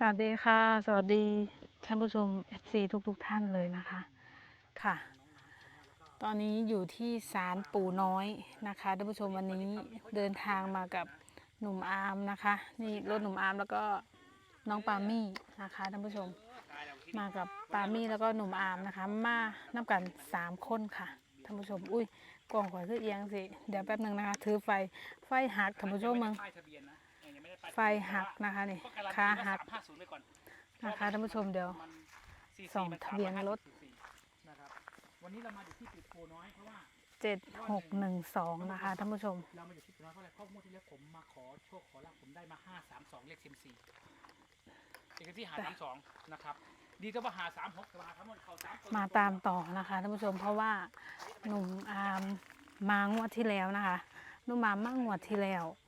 สวัสดีค่ะ สวัสดีท่านผู้ชม FC ทุกทุกๆท่านเลยนะคะ ค่ะ ตอนนี้อยู่ที่ศาลปู่น้อยนะคะท่านผู้ชมวันนี้เดินทางมากับหนุ่มอาร์มนะคะ นี่รถหนุ่มอาร์มแล้วก็น้องปามี่นะคะท่านผู้ชม มากับปามี่แล้วก็หนุ่มอาร์มนะคะ มานับกันสามคนค่ะท่านผู้ชม อุ้ยกล่องข่อยคือเอียงสิ เดี๋ยวแป๊บหนึ่งนะคะ ถือไฟ ไฟหักท่านผู้ชมมึง ฟหักนะคะนี่ก็การันตีขาว่าหักสามห้าศูนย์ไปก่อนนะคะท่านผู้ชมเดี๋ยวมัน CC ส่องมันทะเบียนรถ354นะครับวันนี้เรามาอยู่ที่ปิดโพน้อยเพราะว่าเจ็ดหกหนึ่งสองนะคะท่านผู้ชม เรามาอยู่ที่ปิดน้อยเพราะอะไรเพราะงวดที่แล้วผมมาขอโชคขอลาภผมได้มาห้าสามสองเลขเซยมซีเอกที่หาสามสองนะครับ ดีก็ว่าหาสามหกมาทั้งหมดเขาสามตัวมาตามต่อนะคะท่านผู้ชมเพราะว่าหนุ่มอาร์มมางวดที่แล้วนะคะหนุ่มอาร์มมางวดที่แล้วเ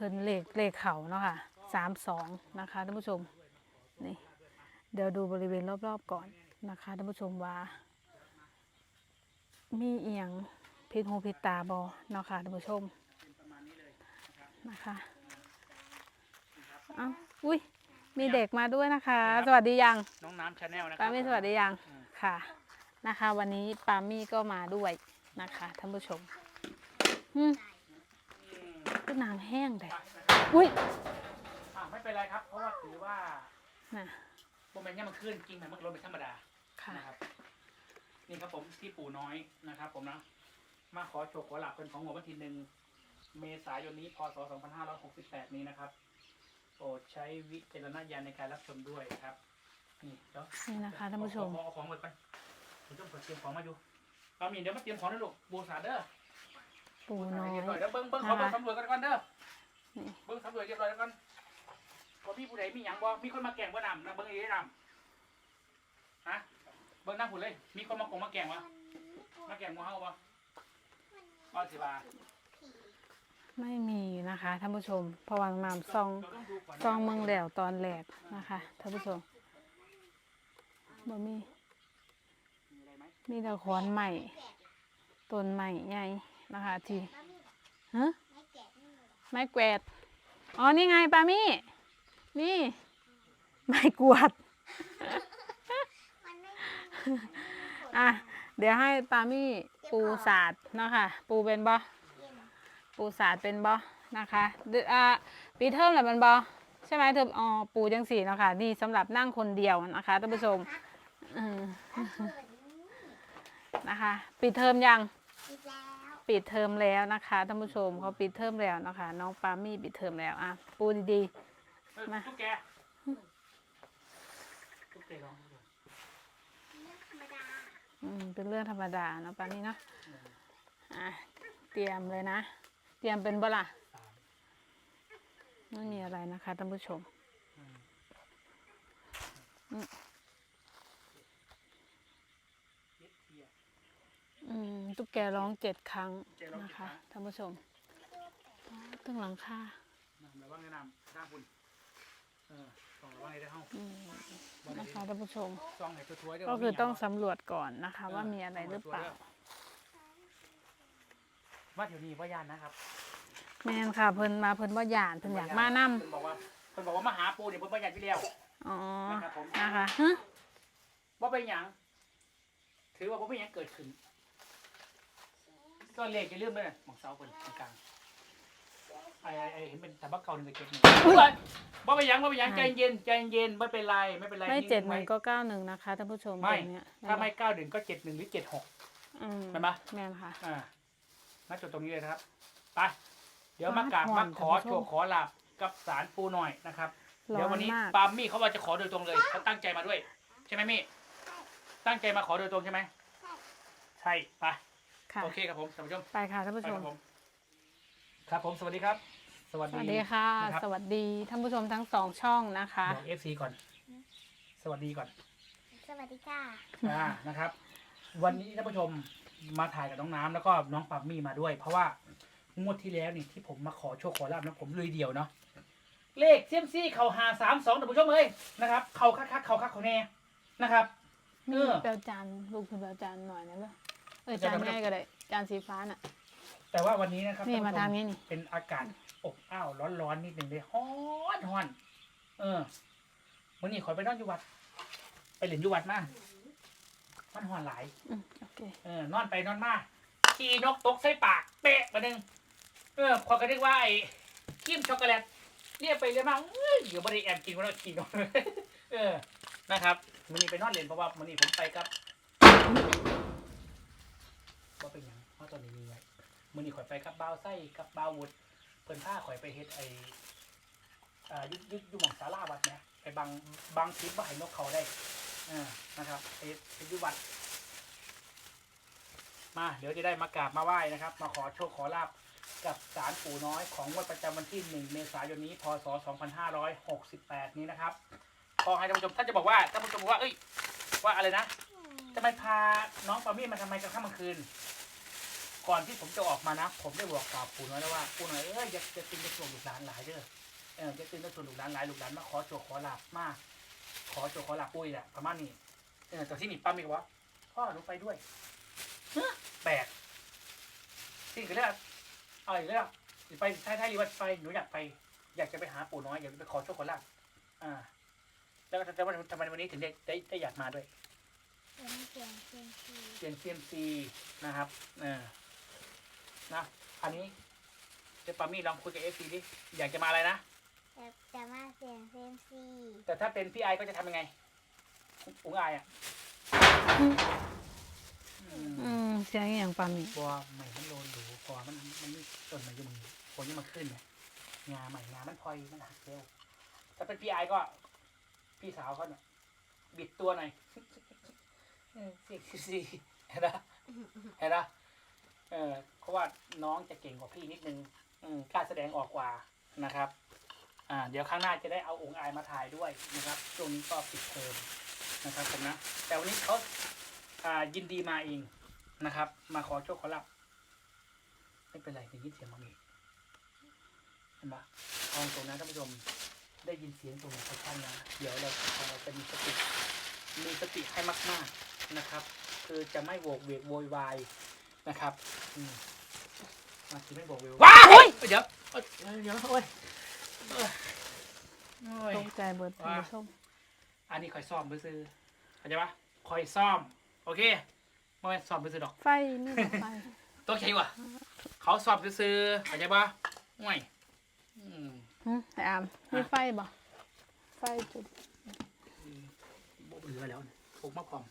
พิ่นเลขเลขเขาเนาะค่ะสามสองนะคะท่านผู้ชมนี่เดี๋ยวดูบริเวณรอบๆก่อนนะคะท่านผู้ชมว่า มีเอียงพิษหูพิษตาบอเนาะค่ะท่านผู้ชมนะคะเอ้าอุ้ยมีเด็กมาด้วยนะคะ สวัสดียังน้องน้ำชาแนลนะครัปามี่สวัสดียังอืมค่ะนะคะ วันนี้ปามี่ก็มาด้วยนะคะท่านผู้ชม อืมก็นางแห้งแต่อุ้ยอะไม่เป็นไรครับ เพราะว่าถือว่าน่ะโมเมนต์เนี่ยมันขึ้นจริงแต่มันลดเป็นธรรมดาค่ะ นะครับ นี่ครับผมที่ปู่น้อยนะครับ ผมนะ มาขอโชคขอหลับเป็นของหัววันที่หนึ่งเมษายนนี้พศ 2568 นี้นะครับโปรดใช้วิจารณญาณในการรับชมด้วยครับ นี่เดี๋ยวนี่นะคะท่านผู้ชม เอเอาของหมดไปผมต้องเตรียมของมาอยู่เอามีเดี๋ยวมาเตรียมของนะลูกบูสาเด้อ ปูน้อยเรียบร้อยเดี๋ยวเบิ้งเบิ้งขอเบิ้งนะคะสำรวจกันก่อนเด้อนี่เบิ้งสำรวจเรียบร้อยแล้วกันว่าพี่ผู้ใดมีหยังบ่มีคนมาแก่งบ่นำนะเบิ้งอีได้นำฮะเบิ้งหน้าผุนเลย มีคนมากงมาแก่งวะมาแก่งหมูเฮาบ่บ่สิว่าไม่มีนะคะท่านผู้ชมเพราะวางนำซองเราต้องดูก่อนนะซองเมืองแหลวตอนแหลกนะคะท่านผู้ชมบ่มีมีอะไรไหมมีแต่ขอนใหม่ต้นใหม่ใหญ่ นะคะที่ฮะไม้แกวดอ๋อ นี่ไงปามี่ นี่ ไม้กวาดอะ เดี๋ยวให้ปามี่ปูศาสตร์เนาะค่ะปูเป็นบ่ปูศาสตร์เป็นบ่นะคะเดยวอะปีเทอมแหละมันบ่ใช่ไหมเทอมอ๋อปูจังสี่เนาะค่ะนี่สำหรับนั่งคนเดียวนะคะท่านผู้ชมอืมนะคะปิดเทอมยัง ปิดเทอมแล้วนะคะท่านผู้ชมเขาปิดเทอมแล้วนะคะ น้องปามี่ปิดเทอมแล้วอะปูดีเอ้ยมาตุ๊กแกตุ๊กแกลองดูๆอืมเป็นเรื่องธรรมดาเนาะปามี่เนาะอะเตรียมเลยนะ เตรียมเป็นบ่ล่ะสามไม่มีอะไรนะคะท่านผู้ชมอืม อืม เจ็ดเทีย อืมตุ๊กแกร้องเจ็ดครั้งแกร้องนะเจ็ดครั้คะงท่านผู้ชมอ๋อตึงหลังคานำระวังแนะนำด้านบุญเออส่องระวังให้ได้เฮ้าอืมบ่ได้นะคะท่านผู้ชมส่องให้ทั่วๆเด้ก็คือต้องว่ามีหยังสำรวจก่อนนะคะ ว่ามีอะไรหรือเปล่าว่าเดี๋ยวนี้ว่ายานนะครับแม่นค่ะเพิ่นมาเพิ่นบ่หยานเพิ่นอยากมานำเพิ่นบอกว่าเพิ่นบอกว่ามาหาปูเนี่ยเพิ่นบ่อยากที่เดียวอ๋อนะครับผมนะคะฮะว่าเป็นหยังถือว่าบ่เป็นหยังเกิดขึ้น ก็เลขจะเลื่อนไปเลยหมองเสาเพิ่นตรงกลางไอ้ไอ้ไอ้เห็นเป็นแต่บักเก่าหนึ่งกับเจ็ดหนึ่งบ่เป็นหยังบ่เป็นหยังใจเย็นใจเย็นไม่เป็นไรไม่เป็นไรไม่นิ่งเจ็ดหไว้นึ่งก็เก้าหนึ่งนะคะท่านผู้ชมไม่ตรงเนี้ยถ้าไม่เก้าหนึ่งก็เจ็ดหนึ่งหรือเจ็ดหกอืมเห็นปะแม่นค่ะ อ่าณจุดตรงนี้เลยนะครับ ไป เดี๋ยวมากราบมามาขอท่านผู้ชมโชคขอลาบกับสารปูหน่อยนะครับ ร้เดี๋ยวอวันนนี้มาก ปาล์มมี่เขาว่าจะขอโดยตรงเลยเขาตั้งใจมาด้วย ใช่ไหมมี่ตั้งใจมาขอโดยตรงใช่ไหมใช่ไป ค่ะ โอเคครับผมท่านผู้ชมไปค่ะท่านไปผู้ชคมรับผมครับผมสวัสดีครับ สวัสสดีวัสดีค่ะ นะครับสวัสดีท่านผู้ชมทั้งสองช่องนะคะ บอกเอฟซีก่อน สวัสดีก่อน สวัสดีค่ะ อ่านะครับ วันนี้ท่านผู้ชมมาถ่ายกับน้องน้ำแล้วก็น้องปาล์มมี่มาด้วย เพราะว่างวดที่แล้วนี่ที่ผมมาขอโชคขอลาบนะผมลุยเดียวเนาะเลขเซียมซี่เขาหาสามสองท่านผู้ชมเอ้ยนะครับเขาคักคักเขาคักเขาแน่นะครับ เอนี่อเปลวจานลูกคือเปลวจานหน่อยนะเบ้อ เออเดี๋ยวจานเดี๋ยวง่ายก็ได้จานสีฟ้าน่ะ แต่ว่าวันนี้นะครับนี่ท่มาผู้ชทางนี้นี่ เป็นอากาศอบอ้าวร้อนๆนิดหนึ่งเลยฮ้อนฮ้อน เออมื่อนี้ขอยไปนอนอยู่วัด ไปเล่นอยู่วัดมามันหอนหลายอืมโอเคเออนอนไปนอนมาขี่นกตกใส่ปากเปะมาหนึ่งเออขอยก็นึกว่าไอ้ครีมช็อกโกแลตเนี่ยไปเรียนมาเอ้ยเดี๋ยวบริแอมกินวันละขี่นกเออนะครับมื่อนี้ไปนอนเล่นเพราะว่ามื่อนี้ผมไปกับ ว่าเป็นหยังเพราะตอนนี้มีไว้มื่อนี้ข่อยไปกับบ่าวไส้กับบ่าววุฒเพิ่นพาข่อยไปเฮ็ดไอ้อ่าอยุยุยุหม่องศาลาวัดเนี่ยไปบังบังคลิปว่าให้นกเขาได้อ่านะครับไปไปอยุวัด มาเดี๋ยวจะได้มากราบมาไหว้นะครับ มาขอโชคขอลาบกับศาลปู่น้อยของงวดประจำวันที่ 1 เมษายนนี้ พศ 2568 นี้นะครับขอให้ท่านผู้ชมท่านจะบอกว่าท่านผู้ชมบอกว่า เอ้ย ว่าอะไรนะ จะไปพาน้องปามี่มาทำไมกลางค่ำกลางคืน ก่อนที่ผมจะออกมานะ ผมได้บอกกล่าวปู่น้อยแล้วว่าปู่น้อยเอ้ยอย่าจะตื่นจะส่วนลูกหลานหลายเด้อเออจะตื่นจะส่วนลูกหลานหลายลูกหลานมาขอโชคขอลาบมาขอโชคขอลาบปุ้ยแหละประมาณนี้เออแต่ที่นี่ป้ามีบอกว่าพ่อหนูไปด้วยแปลกสิ่ก็เรียกเอาอีกแล้วไปท้ายท้ายรีวัดไปหนูอยากไป อยากจะไปหาปู่น้อยอยากไปขอโชคขอลาบอ่า แล้วก็ทำไมทำไมวันนี้ถึงได้ได้ได้อยากมาด้วย เป็นเสียงเสียงสีเซียนเซียมซีนะครับเออนะอันนี้เจะปามี่ลองคุยกับเอฟซีดิอยากจะมาอะไรนะแต่จะมาเสียงเสียงสีแต่ถ้าเป็นพี่ไอก็จะทำยังไงอุ๋งอายอะอืมอืมเสียงอหย่างปามีบัวใหม่มันโลนหรูบัวมันมันนี่ต้นมันอยุ่งฝนยังมาขึ้นเนี่ยงาใหม่งามันพลอยมันหักเร็วถ้าเป็นพี่ไอก็ พี่สาวเขาเนี่ยบิดตัวหน่อย เออเสียงซีเห็นปะเห็นปะเออเพราะว่าน้องจะเก่งกว่าพี่นิดนึงอืมกล้าแสดงออกกว่านะครับ อ่า เดี๋ยวครั้งหน้าจะได้เอาองค์อายมาถ่ายด้วยนะครับช่วงนี้ก็ปิดเทอมนะครับผมนะ แต่วันนี้เขาอ่ายินดีมาเองนะครับ มาขอโชคขอลาบไม่เป็นไรได้ยินเสียงมามีเห็นปะเอาตรงนั้นท่านผู้ชมได้ยินเสียงตรงนี้ชัดๆนะ เดี๋ยวเราเราจะมีสติมีสติให้มากๆ นะครับ คือจะไม่โวกเวกโวยวายนะครับอืมมาคือไม่โวกเวกว้ายเดี๋ยวเอ้ยเดี๋ยวโอ้ยเอ้ยโอ้ย ตกใจเบิดท่านผู้ชมอันนี้คอยซ่อมไปซื้อเข้าใจปะคอยซ่อม โอเคไม่แม่นซ่อมไปซื้อดอกไฟนี่บ่ไฟตัวใช่วะเขาซ่อมไปซื้อเข้าใจปะห่วยอืมหึไออามมีไฟบ่ไฟจุด บ่เหลือแล้วพกมาพร้อม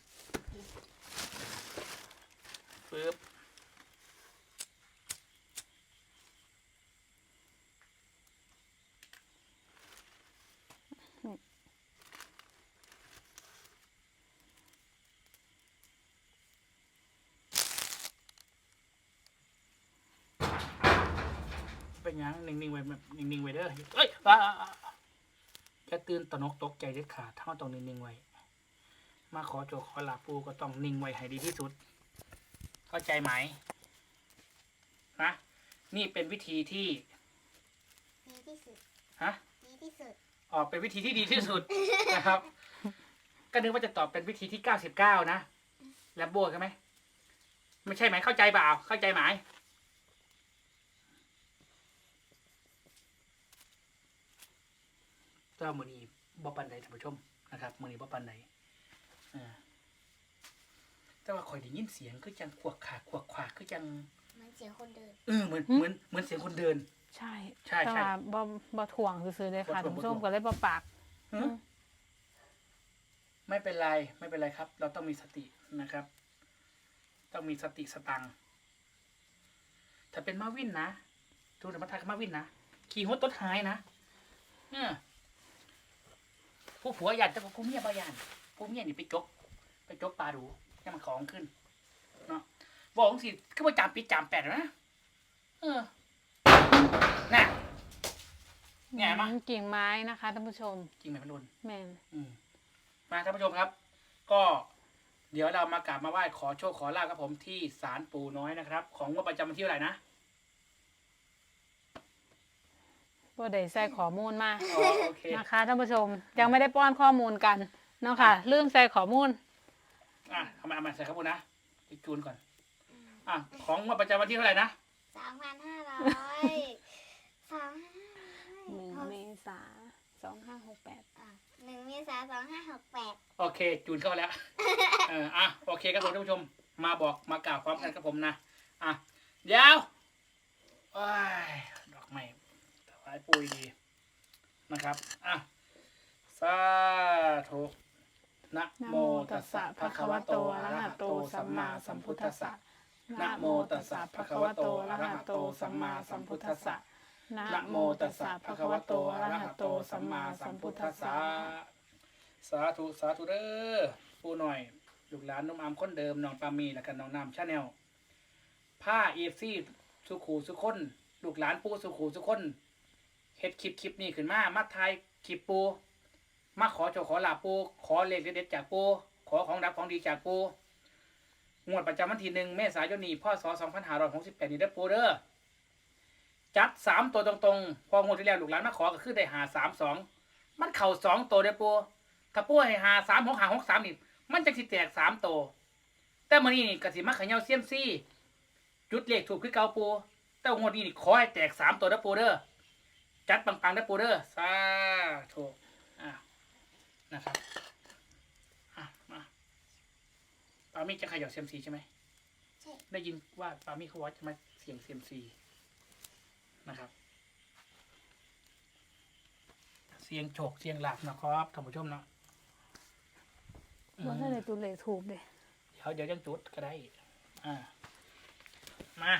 ปึ๊บเป็นยังนิ่งๆไว้แบบนิ่งๆไว้เด้อเอ้ยอ่าจะตื่นตนกตกใจเด็ดขาดเท่าต้องนิ่งๆไว้ มาขอโจขอลาปูก็ต้องนิ่งไว้ให้ดีที่สุด เข้าใจไหมนะนี่เป็นวิธีที่ดีที่สุดฮะดีที่สุดออกเป็นวิธีที่ดีที่สุดนะครับ ก็นึกว่าจะตอบเป็นวิธีที่เก้าสิบเก้านะแลมโบ้ใช่ไหมไม่ใช่ไหมเข้าใจเปล่า เข้าใจไหมก็มือนี้บ่ปันใดท่านผู้ชมนะครับมือนี้บ่ปันใดอ่า แต่ว่าคอยได้ยินเสียงคือจังขวกขากขวกขวากคือจังเหมันเสียงคนเดิน เออเหมือนเหมือนเหมือนเสียงคนเดิน ใช่ใช่แต่ใช่ว่าบ่บ่ถ่วงซื่อๆเลยค่ะบ่ถ่วท่างนผู้ชมบ่ถ่วง ก็เลยบ่ปากฮะไม่เป็นไรไม่เป็นไรครับ เราต้องมีสตินะครับ ต้องมีสติสตังค์ถ้าเป็นมาวินนะทูนมาทักมาวินนะขี่หัวต้นหายนะเนี่ยผู้ผัวหยัดแต่ว่าผู้เมียบ่หยันผู้เมียนี่ไปจก ไปจกปลาดู ให้มันของขึ้น เนาะบอกสิก็มาจามปิดจามแปดนะเออน่ะแง่มะอืกิ่งไม้นะคะท่านผู้ชมจริงไหมพี่รุนแม่นอืมมาท่านผู้ชมครับ ก็เดี๋ยวเรามากราบมาไหว้ขอโชคขอลาบครับผมที่ศาลปู่น้อยนะครับ ของงวดประจำวันที่เท่าไหร่นะบ่ได้ใส่ข้อมูลมาอ๋อโอเคนะคะท่านผู้ชมยังไม่ได้ป้อนข้อมูลกันเนาะค่ะ ลืมใส่ข้อมูล อะทำไมาเอามาใส่ข้อมูลนะไปจูนก่อน อะของงวดประจำวันที่เท่าไหร่นะสามพันห้าร้อยสามหนึ่งเมษาสองห้าหกแปดอะหนึ่งเมษาสองห้าหกแปดโอเค จูนเข้าแล้วเอออะโอเคครับผมท่านผู้ชม มาบอกมากล่าวพร้อมกันครับผมนะอะเดี๋ยวโอ้ยดอกไม้ถวายปุยดีนะครับอะสาธุ นะโมตัสสะภะคะวะโตอะระหะโตสัมมาสัมพุทธัสสะนะโมตัสสะภะคะวะโตอะระหะโตสัมมาสัมพุทธัสสะนะโมตัสสะภะคะวะโตอะระหะโตสัมมาสัมพุทธัสสะสาธุสาธุเด้อปูหน่อยลูกหลานน้องอามคนเดิมน้องปามีแล้วก็น้องน้ำชาแนลผ้าเอฟซีสุขูสุคนลูกหลานปูสุขูสุคนเฮ็ดคลิปคลิปนี้ขึ้นมามาถ่ายคลิปปู มาขอโจขอลาปูขอเลขเด็ดจากปูขอของดับของดีจากปูงวดประจำวันที่หนึ่งเมษายนนี้พศสองพันห้าร้อยหกสิบแปดนี้เด้อปูเด้อจัดสามตัวตรงๆ พองวดที่แล้วลูกหลานมาขอก็คือได้หาสามสองมันเข่าสองตัวเด้อปูถ้าปูให้หาสามหกหาหกสามนี่มันจะสิแตกสามโตวแต่มื่อนี้นี่กสิมาเขย่าเซียมซี่ จุดเลขถูกคือเกาปูแต่งวดนี้นี่ขอให้แตกสามตัวเด้อปูเด้อจัดปังๆเด้อปูเด้อสาธุอะ นะครับอะมาปามี่จะเขย่าเซียมซีใช่ไหมใช่ได้ยินว่าปามี่เขาว่าจะมาเสี่ยงเซียมซีนะครับ เสียงโฉกเสียงหลักนะครับท่านผู้ชมเนาะอืมว่าถ้าในตัวเลขถูกเด้เดี๋ยวเดี๋ยวยังจุดก็ได้ อ่า มา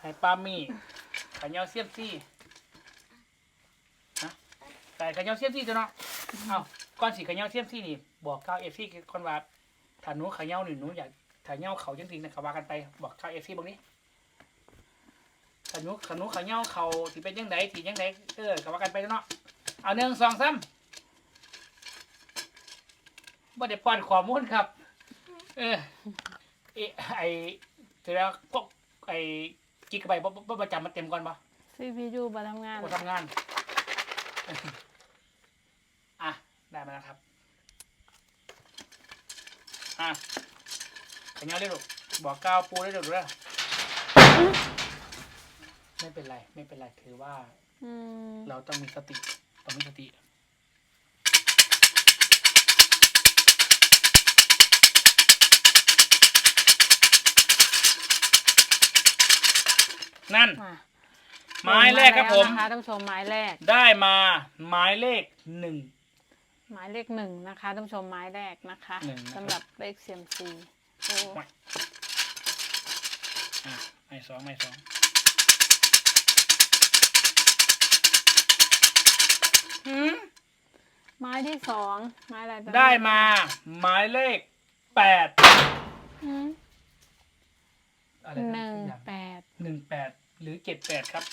ให้ปามี่ขยาวเสียมซี่นะแต่ขยาวเสียมซี่จ้ะเนาะ เอาก่อนสิขยาวเสียมซี่นี่ บอกก้าวเอฟซีคนว่าถ้าหนูขยาวหนึ่งหนูอยากถ้าเหยาเขาจริงๆนะเขาว่ากันไปบอกก้าวเอฟซีบางนี้ถ้าหนูถ้าหนูขยาวเขาที่เป็นยังไงที่ยังไงเออเขาว่ากันไปเนาะเอาหนึ่งสองสามบ่ได้ป้อนข้อมูลครับ เออเอไอเสร็จแล้วพวกไอกิกะไบต์บ่บ่ประจำมันเต็มก่อนปะ CPU มาทำงานบ่ทำงานอะ ได้มาแล้วครับ อะขยันเลยลูกบอกก้าวปูได้ลูกเด้อไม่เป็นไร ไม่เป็นไรถือว่า อืมเราต้องมีสติต้องมีสติ นั่น มาหมายแรกครับผม นะคะท่านผู้ชมหมายแรก ได้มา หมายเลขหนึ่ง หมายเลขหนึ่งนะคะท่านผู้ชมหมายแรกนะคะหนึ่งนะครับ สำหรับเลขเซียมซีโอ้อะหมายสองหมายสองหืมหมายที่สองหมายอะไรบ้งได้มาหมายเลขแปดอืมอะไรหนึ่งนะแปดหนึ่งแปดหรือเจ็ดแปดครับ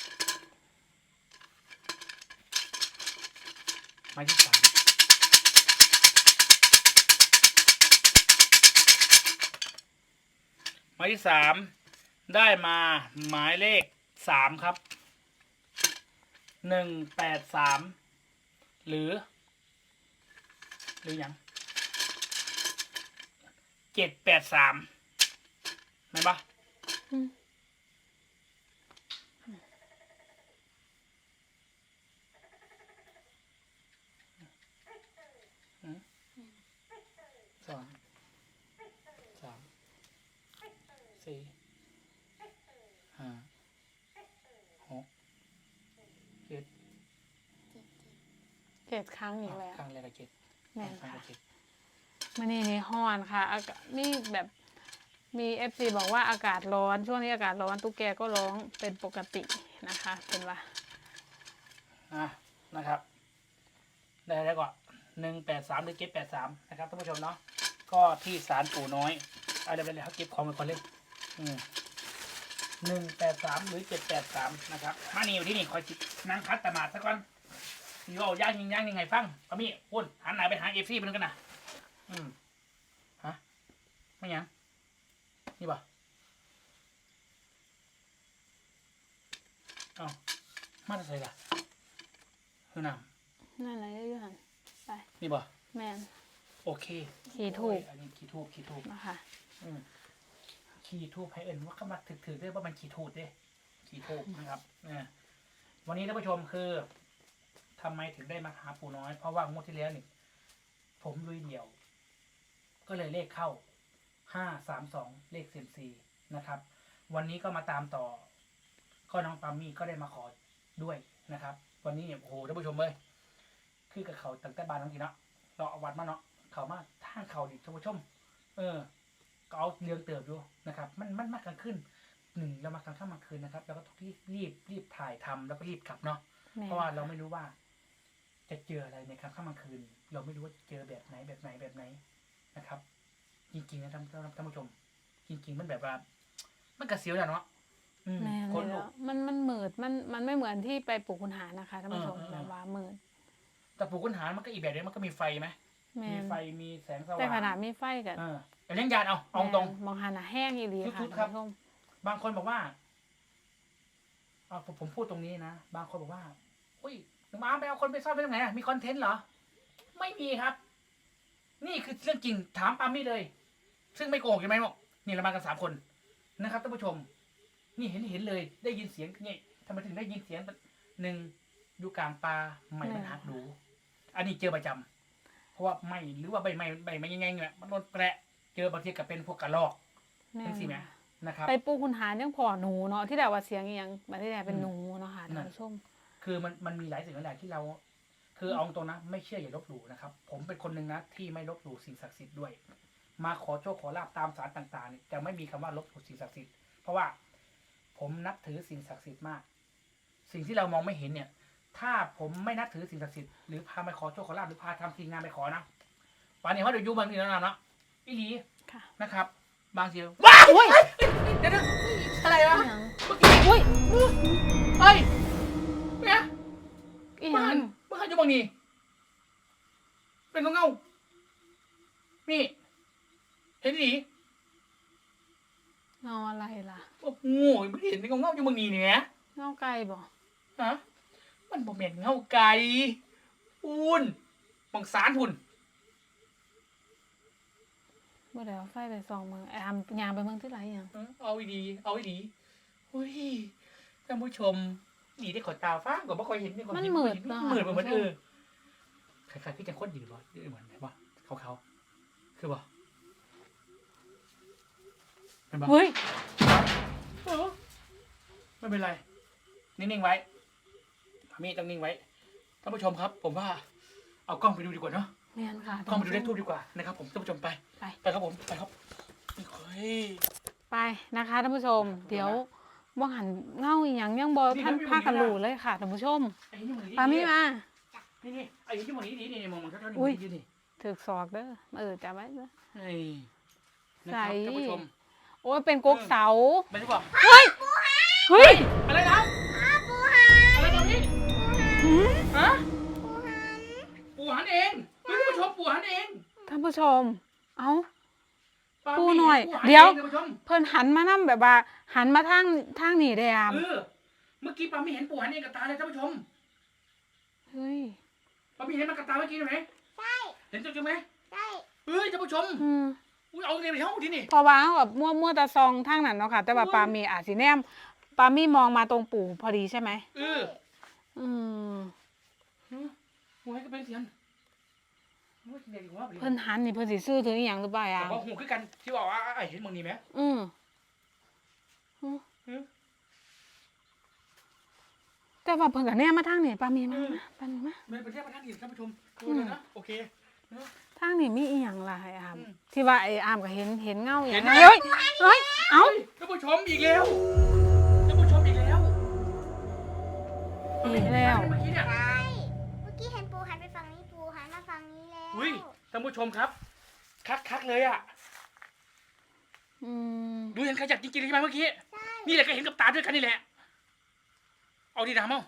หมายที่สาม หมายที่สามได้มาหมายเลขสามครับหนึ่งแปดสามหรือ หรือยังเจ็ดแปดสามไหมนปะ อืม สองสามสี่ห้าหกเจ็ด เจ็ดครั้งอีกแล้ว ครั้งแรกก็เจ็ดแม่นครั้งค่ะก็เจ็ดมันนี่นี่ฮ้อนค่ะอากาศนี่แบบมีเอฟซีบอกว่าอากาศร้อน ช่วงนี้อากาศร้อนตุ๊กแกก็ร้องเป็นปกตินะคะ เป็นว่าอะนะครับ ได้แล้วก็หนึ่งแปดสามหรือเจ็ดแปดสามนะครับท่านผู้ชมเนาะก็ที่ศาลปู่น้อยเอาเดี๋ยวไปเลยเขาเก็บของไปก่อนเลยหนึ่งแปดสามหรือเจ็ดแปดสามนะครับมานี่อยู่ที่นี่คอยจินั่งคัดตะหมาดซะก่อน นี่ว่าย่างยิงย่างยังไงฟังปะมี่พุ่นหันหน้าไปหาเอฟซีมันกันนะอืมฮะไม่ยังนี่ป่ะเอ้ามาจะใส่ละคือน้นั่นแหละยูหันไปำนี่ป่ะแมนโอเคขี่ถูกโอ้ยอันนี้ขี่ทูบขี่ทูบนะคะอืมขี่ทูบให้เอิญว่าเขามาถึกถือได้ว่ามันขี่ทูบเด้ขี่ทูบนะครับเนี่ยวันนี้ท่านผู้ชมคือ ททำไมถึงได้มาหาปู่น้อย เพราะว่างวดที่แล้วนี่ผมลุยเดี่ยว ก็เลยเลขเข้าห้าสามสองเลขเซยมซีนะครับ วันนี้ก็มาตามต่อ ก็น้องปามี่ก็ได้มาขอด้วยนะครับ วันนี้เนี่ยโอ้โหท่านผู้ชมเลยคือกับเขาตั้งแต่บานน้องกีเนาะเราเอาวัดมาเนาะเขามาทางเขาดิท่านผู้ชม เออก็เอาเรืองเติบอยู่นะครับ มันมันมากกลางคืนหนึ่งเรามากลางค่ำกลางคืนนะครับ แล้วก็ต้องรีบรีบรีบถ่ายทำแล้วก็รีบกลับเนาะแม่เพราะว่าเราไม่รู้ว่า จะเจออะไรในค่ำค่ำกลางคืน เราไม่รู้ว่าจะเจอแบบไหนแบบไหนแบบไหนนะครับ จริงๆนะท่านท่านผู้ชม จริง ๆ มันแบบว่า มันกระเสียวแหละเนาะอืมแม่คนเลยลุแล้กวมันมันเหมือดมันมันไม่เหมือนที่ไปปลูกคุณหานะคะท่านผู้ชมเออเออแบบว่าเหมือดแต่ปลูกค้นหามันก็อีกแบบนึงมันก็มีไฟไหมแม่มีนไฟมีแสงสว่างแต่ขนาดมีไฟกับเออแต่เลี้ยงยานเอาเอาตรงมองหันอะแห้งอีหลีชุค่ะดๆครับท่านผู้ชมบางคนบอกว่าเอาผมผมพูดตรงนี้นะ บางคนบอกว่าอุ้ย น้องอาร์มไปเอาคนไปซ่อนไว้ตรงไหนอะมีคอนเทนต์เหรอ ไม่มีครับ นี่คือเรื่องจริงถามปามี่เลย ซึ่งไม่โกหกใช่ไหมบอกนี่เรามากันสามคนนะครับท่านผู้ชม นี่เห็นเห็นเลย ได้ยินเสียงนี่ทำไมถึงได้ยินเสียงหนึ่งดูกลางปลาไม่มันหักดูอันนี้เจอประจำเพราะว่าไม่หรือว่าใบไม้ใบไม้ยังไงเนี่ยมันโดนแปะเจอบางทีก็เป็นพวกกระรอกแม่เป็นสิไหมนะครับ ไปปลูกคุณหายังพอหนูเนาะที่แต่ว่าเสียงอีหยังมาที่แต่เป็นหนูเนาะค่ะนั่ท่านนผู้ชม คือมันมันมีหลายสิ่งหลายอย่างที่เรา คือเอาตรงนะไม่เชื่ออย่าลบหลู่นะครับ ผมเป็นคนหนึ่งนะที่ไม่ลบหลู่สิ่งศักดิ์สิทธิ์ด้วย มาขอโชคขอลาบตามสารต่างๆเนี่ยจะไม่มีคำว่าลบหลู่สิ่งศักดิ์สิทธิ์เพราะว่าผมนับถือสิ่งศักดิ์สิทธิ์มาก สิ่งที่เรามองไม่เห็นเนี่ย ถ้าผมไม่นับถือสิ่งศักดิ์สิทธิ์หรือพาไปขอโชคขอลาบหรือพาทำสิ่งงานไปขอนะป่านนี้ว่าเดี๋ยวอยูบางทีแล้วนะเนาะอีหลีค่ะนะครับ บางทีว้าอุ้ยเดี๋ยวนะอะไรวะอีหยังเมื่อกี้อุ้ยเฮ้ยเนี่ย อยู่บางนี้เป็นเงาเงาๆนี่ เห็นดีเงาอะไรล่ะโอ้โหไม่เห็นเป็นเงาเงาๆอยู่บางนี้เนี่ยเงาไก่บ่ฮะมันบ่แม่นเงาไก่ปูนบังสารพุ่นเมื่อเดี๋ยวไฟไปสองมือไอ้อามยางไปเมืองที่ไรอีหยังเออเอาอีดี เอาอีดีอุ้ยท่านผู้ชม ดีได้ขอตาฟ้างกว่าบ่ค่อยเห็นนี่ก่อนมันเห็เหมือดเนาะเนาะเหมือนเหมือนเออคล้ายๆที่จะโคตรดีบ่เหมือนบ่เขาเขาๆคือบ่เป็นบ่เฮ้ยเออไม่เป็นไร นิ่งๆไว้มีต้องนิ่งไว้ท่านผู้ชมครับ ผมว่าเอากล้องไปดูดีกว่าเนาะแม่นค่ะกล้องไปดูเลขทูบดีกว่านะครับผมท่านผู้ชมไปไปไปครับผมไปครับเฮ้ยไปนะคะท่านผู้ชม เดี๋ยว ว่าหันเงาอีหยังยังบ่นี่ท่านมันมีพากันอยู่นี่นะรู้เลยค่ะท่านผู้ชมไอ้นี่มันนี่ปามี่มา นี่นี่ไอ้ที่มันนี่นี่นี่มองมันเท่าๆนี่อุ้ย นี่นี่ถือศอกเด้อเออจำไว้เด้อเฮ้ยนะครับใส่ ท่านผู้ชมโอ้ยเป็นกกเสาไปดีกว่าเฮ้ยเฮ้ยอะไรนะอะไรตอนนี้หืมฮะปู่หันเองเฮ้ยท่านผู้ชมปู่หันเองท่านผู้ชม เอ้า ปาปู่มี่หน่อยปู่หัเดี๋ยวองท่านผู้ชมเพิ่นหันมานั่แบบว่า หันมาทางทางนี่ได้อามเออเมื่อกี้ปาไม่เห็นปู่หันเองกับตาเลยท่านผู้ชมเฮ้ยปาไม่เห็นมันกับตาเมื่อกี้ไหมใช่เห็นจริงไหมใช่เฮ้ยท่านผู้ชมอืม อุ้ยเอาเงินไปเท่าที่นี่เพอว่าเขาแบบมั่วมั่วแตาซองทางนั้นเนาะค่ะ แต่ว่าโอ้ยปามีอาจสิแนมปามีมองมาตรงปู่พอดีใช่ไหมเอออืม หัวให้ก็เป็นเสียง โอ้ยเด็กหัวไปเลยเพิ่นหันนี่เพิ่นสิซื้อถึงอหย่างหรือเปล่าบอะอกว่าหูคือกันที่บอกว่าไอ้เห็นมึงนี่ไหมอืมอืมแต่ว่าเพิ่นก็แนมมาทางนี่ปามีมาอืมปามีมาไม่เป็นเรื่องประธานอีกท่านผู้ชมดูเลยนะโอเค ทางนี่มีอีหยังล่ะไอ้อามอืม ที่ว่าไอ้อามก็เห็นเห็นเงาอย่างเห็นนั้นไหมเฮ้ยเฮ้ยเอ้าเฮ้ยท่านผู้ชมอีกแล้วท่านผู้ชมอีกแล้วอีกแล้ว เมื่อกี้เนี่ย ท่านผู้ชมครับ คักคักๆเลยอะอืมดูเห็นขยับจริงๆเลยใช่ไหมเมื่อกี้ใช่นี่แหละก็เห็นกับตาด้วยกันนี่แหละ เอาดีนะมั้ง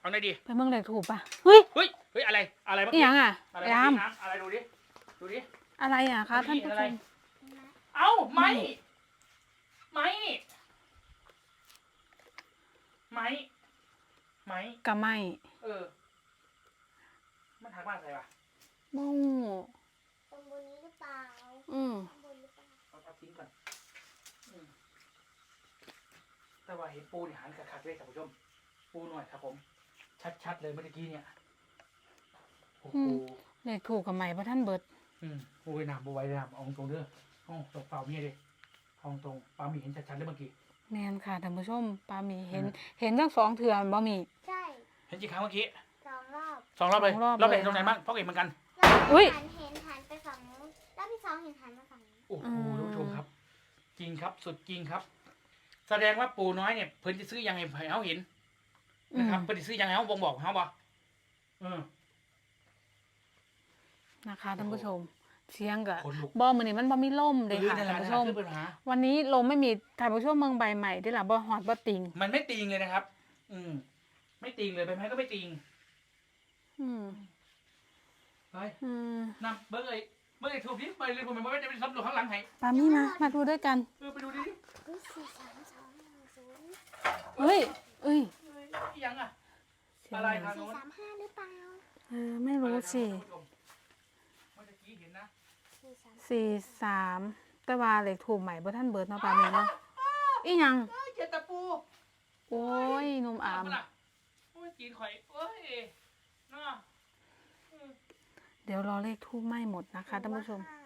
เอาไหนดีไปเมืองเล็กถูกป่ะเฮ้ยเฮ้ยเฮ้ยอะไรอะไรเมื่ออีกี้หยังอะอะไรไอ้เมื่ออามกี้นะอะไรดูดิดูดิอะไรอะคะท่านผู้อะชไรมเอ้าไม้ไม้ไม้ไม้กะไม่เออมันทักมาอะไรวะ โม่ตรงบนนี้หรือเปล่าอืมข้างบนหรือเปล่าเอาทับทิ้งก่อนอืมแต่ว่าเห็นปูนี่หันขัดๆเลยท่านผู้ชม ปูหน่อยครับผม ชัดๆเลยเมื่อกี้เนี่ยโอ้โหเลขถูกกับใหม่เพราะท่านเบิด อืมโอ้ยน้ำบไหวเลยน้ำเอาตรงเด้อเอาตกเปล่าเมียเลยเอาตรงปลาหมีเห็นชัดๆได้เมื่อกี้ แมนค่ะท่านผู้ชมปลาหมีเห็นอืมเห็นทั้งสองเถื่อนบ่มีใช่ เห็นกี่ครั้งเมื่อกี้สองรอบสองรอบเลยสองรอบรอบไหนเลยตรงไหนบ้างเพราะเห็นเหมือนกันร อบแรกอุ๊ย หันเห็นหันไปฝั่งนู้นรอบที่สองเห็นหันมาฝั่งนี้โอ้โหอืมท่านผู้ชมครับ จริงครับสุดจริงครับ แสดงว่าปู่น้อยเนี่ยเพิ่นจะซื้อยังไงให้เขาเห็นนะครับอืมเพิ่นจะซื้อยังไงเขาบ่งบอกเขาบ่เออ นะคะท่านผู้ชม เสียงกะขนลุก บ่มื้อนี้มันบ่มีลมเลยออค่ะนั่นแหละท่านนั่นผู้แหชมละคือปัญหา วันนี้ลมไม่มีท่านผู้ชมเมืองใบใหม่ได้ล่ะบ่ฮอดบ่ติง มันไม่ติงเลยนะครับ อืม ไม่ติงเลยใบไม้ก็ไม่ติง อืม ไปอืมนำเบิ้งเลยเบิ้งเลยถูกดิไปเลยผมไม่ได้ไปซับดูข้างหลังให้ปามี่มา มาดูด้วยกัน เออไปดูดิดิอุ๊ยสี่สามสองหนึ่งศูนย์เฮ้ยเอ้ยเฮ้ยอีหยังอะเสียงอะไรหครัยังบสี่สามห้าหรือเปล่าเออไม่รู้สิท่านผู้ชมเมื่อกี้เห็นนะสี่สามสี่สามแต่ว่าเลขถูกใหม่บ่ท่านเบิดเนาะปามี่เนาะอีหยัง เอ้ยเจดตะปูโอ้ยหนุ่มอามเล่ะโอ้ยกินข่อยโอ้ยน่าเดี๋ยวรอเลขทูบไหม้หมดนะคะท่านผู้ชมห้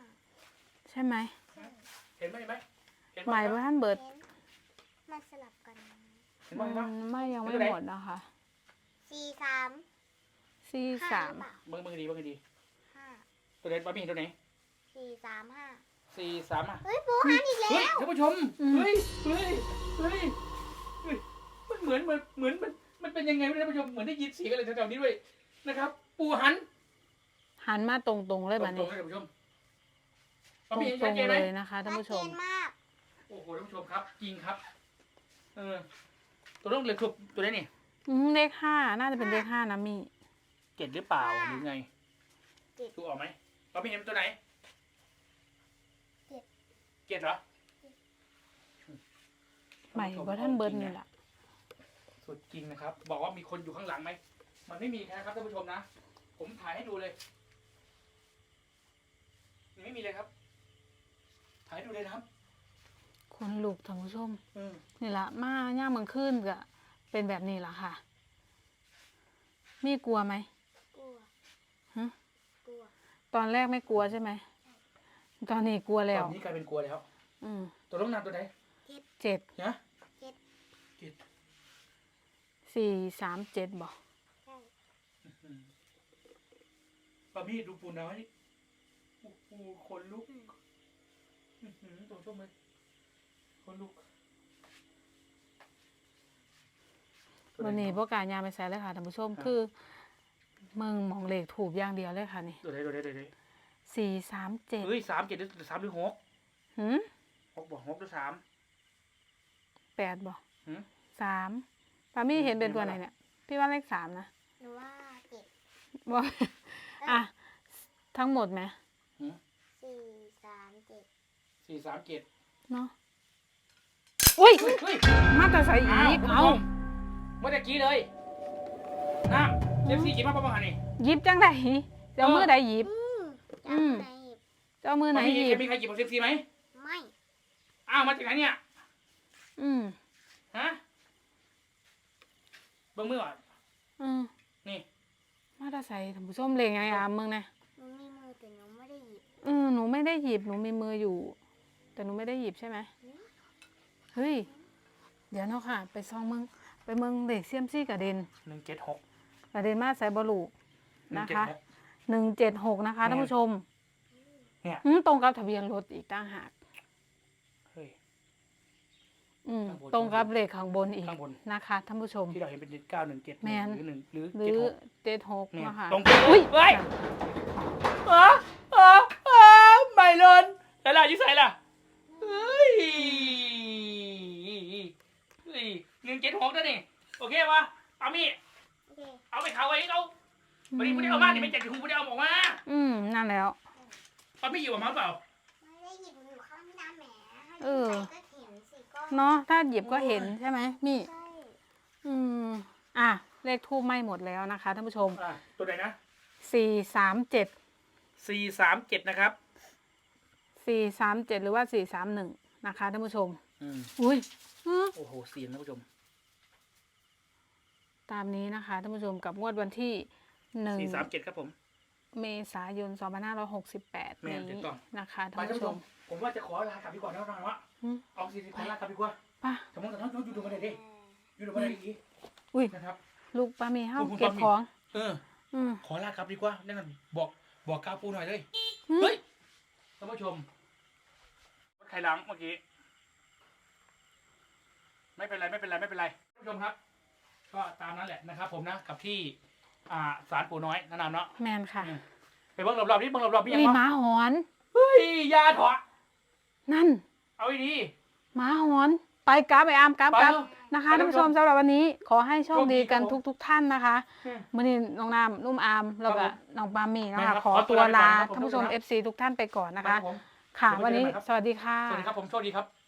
ใช่ไหมเห็นไหมเห็นไหมเห็นใหม่บ่ท่านเบิดเห็นมันสลับกันเห็นไหมอืเห็นไหมมไม่ยังไม่เป็นไรหมดนะคะสี่สามสี่ห้าสามหรือเปล่าเบิ้งเบิ้งให้ดีเบิ้งให้ดีห้าตัวไหนป้ามีเห็นตัวไหนสี่สามห้าสี่สามอะเฮ้ยปูหันอีกแล้เฮ้ยวท่านผู้ชมเฮ้ยเฮ้ยเฮ้ยเฮ้ยมันเหมือนเหมือนเหมือนมันมันเป็นยังไงไม่รู้ท่านผู้ชมเหมือนได้ยินเสียงอะไรแถวๆนี้ด้วยนะครับ ปูหัน หันมาตรงๆเลยตบัดรนี้งๆให้ท่านผู้ชมตป้ามีเห็นชัรดงเจนๆไหมเลยนะคะท่านผู้ชมชัดเจนมากโอ้โหท่านผู้ชมครับ จริงครับ เออ ตัวต้องเลยคือตัวนี้นี่อืมเลขห้าน่าจะเป็นเลขห้านะมี่เจ็ดหรือเปล่าหรือไงเจ็ดดูออกไหมป้ามีเห็นตัวไหนเจ็ดเจ็ดเหรอใหม่บ่ท่านเบิดนี่แหละสุดจริงนะครับ บอกว่ามีคนอยู่ข้างหลังไหมมันไม่มีนะครับท่านผู้ชมนะ ผมถ่ายให้ดูเลย นี่ไม่มีเลยครับ ถ่ายให้ดูเลยนะครับ คนลุกท่านผู้ชม อืมนี่ละมาย่ามเมืองขึ้นก็เป็นแบบนี้ละค่ะ มีกลัวไหมกลัวฮะกลัวตอนแรกไม่กลัวใช่ไหม ตอนนี้กลัวแล้ว ตอนนี้กลายเป็นกลัวแล้ว อืมตัวต้องนำตัวไหนเจ็ดนะเจ็ดเจ็ดสี่สามเจ็ดบอกใช่อืมปามี่ดูปูน้อยโอ้โหขนลุกอื้อหือตัวชมเลยขนลุกวันนี้พวกการยามไปใส่เลยค่ะท่านผู้ชมคือเมืองมองเลขถูกอย่างเดียวเลยค่ะนี่ตัวไหนตัวไหนตัวไหนสี่สามเจ็ดเฮ้ยสามเจ็ดหรือสามหรือหกหืมหกบอกหกหรือสามแปดบอกหืมสามปามี่เห็นเป็นตัวไหนเนี่ย พี่ว่าเลขสามนะหนูว่าเจ็ดบอกอะ ทั้งหมดไหมหืมสี่สามเจ็ด สี่สามเจ็ดเนาะอุ้ย เฮ้ยเฮ้ยมาแต่ใส่อีอ้าวกคุณเอาผู้ชมเมื่อกี้เลยน้ำเจ็ดสี่กี่มาประมาณนี้หยิบจังไดเจ้ามือใดหยิบ อืมอืจับมไหนหยิบเจ้ามือไหนมีหยิใครบมีใครหยิบของเซฟซีไหมไม่อ้าวมาจากไหนเนี่ย อืม ฮะเบิ้งมือก่อนอืมนี่ มาแต่ใส่ท่านผู้ชมเลงไงอะมึงนะหนูมีมือแต่หนูไม่ได้หยิบเออหนูไม่ได้หยิบ หนูมีมืออยู่ แต่หนูไม่ได้หยิบใช่ไหมเฮ้ย เดี๋ยวเนาะค่ะ ไปซองมึงไปเมืองเด็กเซียมซี่กระเด็นหนึ่งเจ็ดหกกระเด็นมาใส่บอลูหนึ่งนะเจ็ดคะหกหนึ่งเจ็ดหกนะคะเนี่ยท่านผู้ชม เนี่ยอืมตรงกับทะเบียนรถอีกต่างหากเฮ้ย อืมข้างบน ตรงกับเลขข้างบนอีกข้างบนนะคะท่านผู้ชม ที่เราเห็นเป็นเก้าหนึ่งเจ็ดแมน หรือหนึ่งหรือหรืเจ็ดอหกเจ็ดหกเนี่ยนะคะ ตรงกันอุ้ยเฮ้ยเออเออเออไม่เลนแต่ละยิ่ใส่ล่ะเฮ้ยเฮ้ย หนึ่งเจ็ดหกนั่นนี่โอเคปะเอามีโอเคเอาไปเขาไว้เขาวันนี้ไม่ได้เอามาเนี่ยไม่เจ็ดหูไม่ได้เอาออกมาอืมนั่นแล้วเขาไม่อยู่กับมันเปล่าไม่ได้หยิบหนูเข้าไม่ได้แหมให้เออใครก็เห็นสิก็เนาะถ้าหยิบก็เห็นใช่ไหมมี่ ใช่อืม อะ เลขทูบไม่หมดแล้วนะคะท่านผู้ชมอะตัวไหนนะสี่สามเจ็ดสี่สามเจ็ดนะครับสี่สามเจ็ดหรือว่าสี่สามหนึ่งนะคะท่านผู้ชม อืมอุ้ยอื้อโอ้โหเสียงท่านผู้ชม ตามนี้นะคะท่านผู้ชมกับงวดวันที่หนึ่งสี่สามเจ็ดครับผม เมษายน 2568 แม่นถูนี้กต้อง นะคะไปท่านท่านผู้ผู้ชชมมผมว่าจะขอลากลับดีกว่าแล้วนะวะอืมออกสี่สิบขอลากลับดีกว่าไป่ะสมมติแต่ท่านอยู่ดูมาได้ดิอยู่ดูมาได้ดีอุ้ย นะครับ ลูกปลาเมเฮาลูกคุณเก็บปลาหมี่ของ เออ อืม ขอลากลับดีกว่านั่นนะบอกบอกก้าวปูหน่อยเลยอืม เฮ้ยท่านผู้ชมรถใครล้างเมื่อกี้ ไม่เป็นไรไม่เป็นไรไม่เป็นไรท่านผู้ชมครับ ก็ตามนั้นแหละนะครับ ผมนะกับที่อ่าสารปู่น้อยนั่นนะเนาะแมนค่ะอืมไปเบิ่งรอบๆนี่เบิ่งรอบๆนี่ยังนี่หวะมาหอน เฮ้ยยาเถอะนั่นเอาดี หมาหอน ไปกราบไปอามกราบไปกราบเถอะนะคะไปท่านผู้ชมสำหรับวันนี้ ขอให้โชคดีกันโชคดีครับทุกๆท่านนะคะอืมมื่อนี้น้องน้ำนุ่มอามแล้วครัก็บผมน้องปามี่นะแม่ครัคะบขอขอตัตัววลาลาไปก่อนนะครับท่านผู้ชมผม FC ทุกท่านไปก่อนๆนะคะไปรับผม ค่ะ เดี๋ยววันนี้เจอกันใหม่ครับ สวัสดีค่ะ สวัสดีครับผมโชคดีครับ